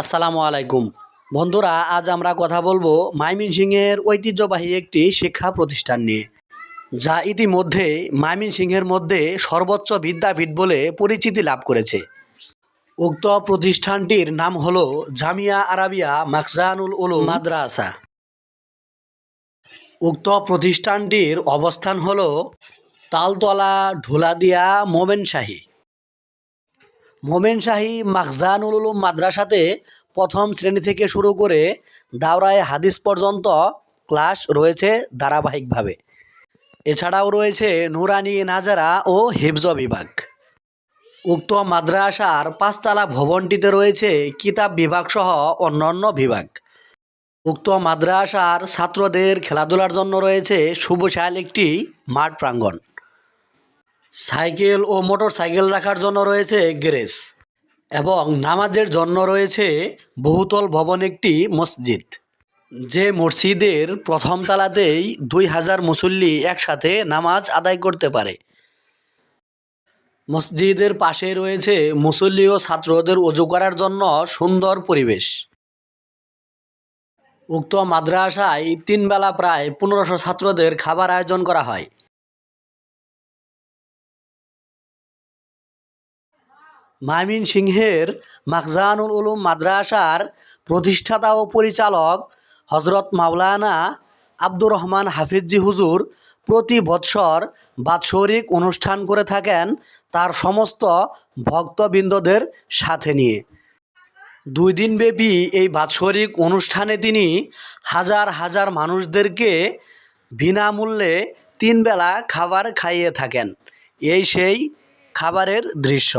আসসালামু আলাইকুম। বন্ধুরা, আজ আমরা কথা বলব ময়মনসিংহের ঐতিহ্যবাহী একটি শিক্ষা প্রতিষ্ঠান নিয়ে, যা ইতিমধ্যে ময়মনসিংহের মধ্যে সর্বোচ্চ বিদ্যাপীঠ বলে পরিচিতি লাভ করেছে। উক্ত প্রতিষ্ঠানটির নাম হল জামিয়া আরাবিয়া মাকজানুল উলুম মাদ্রাসা। উক্ত প্রতিষ্ঠানটির অবস্থান হল তালতলা ঢোলাদিয়া মোমেনশাহী। মোমেন শাহী মাখজানুল উলুম মাদ্রাসাতে প্রথম শ্রেণি থেকে শুরু করে দাওরায় হাদিস পর্যন্ত ক্লাস রয়েছে ধারাবাহিকভাবে। এছাড়াও রয়েছে নুরানি নাজারা ও হিফজ বিভাগ। উক্ত মাদ্রাসার পাঁচতলা ভবনটিতে রয়েছে কিতাব বিভাগ সহ অন্যান্য বিভাগ। উক্ত মাদ্রাসার ছাত্রদের খেলাধুলার জন্য রয়েছে সুবিশাল একটি মাঠ প্রাঙ্গণ। সাইকেল ও মোটর সাইকেল রাখার জন্য রয়েছে গ্যারেজ এবং নামাজের জন্য রয়েছে বহুতল ভবন একটি মসজিদ। যে মসজিদের প্রথম তালাতেই দুই হাজার মুসল্লি একসাথে নামাজ আদায় করতে পারে। মসজিদের পাশে রয়েছে মুসল্লি ও ছাত্রদের অজু করার জন্য সুন্দর পরিবেশ। উক্ত মাদ্রাসায় তিন বেলা প্রায় পনেরোশো ছাত্রদের খাবার আয়োজন করা হয়। মাইমিন সিংহের মাখজানুল উলুম মাদ্রাসার প্রতিষ্ঠাতা ও পরিচালক হজরত মাওলানা আব্দুর রহমান হাফিজি হুজুর প্রতি বৎসর বাৎসরিক অনুষ্ঠান করে থাকেন তার সমস্ত ভক্তবৃন্দদের সাথে নিয়ে। দুই দিনব্যাপী এই বাৎসরিক অনুষ্ঠানে তিনি হাজার হাজার মানুষদেরকে বিনামূল্যে তিন বেলা খাবার খাইয়ে থাকেন। এই সেই খাবারের দৃশ্য।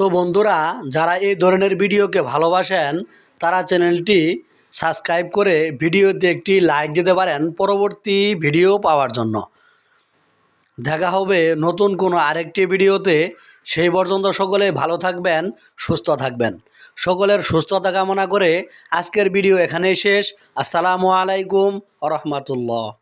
তো বন্ধুরা, যারা এই ধরনের ভিডিওকে ভালোবাসেন, তারা চ্যানেলটি সাবস্ক্রাইব করে ভিডিওতে একটি লাইক দিতে পারেন পরবর্তী ভিডিও পাওয়ার জন্য। দেখা হবে নতুন কোনো আরেকটি ভিডিওতে। সেই পর্যন্ত সকলে ভালো থাকবেন, সুস্থ থাকবেন। সকলের সুস্থতা কামনা করে আজকের ভিডিও এখানেই শেষ। আসসালামু আলাইকুম রহমতুল্লাহ।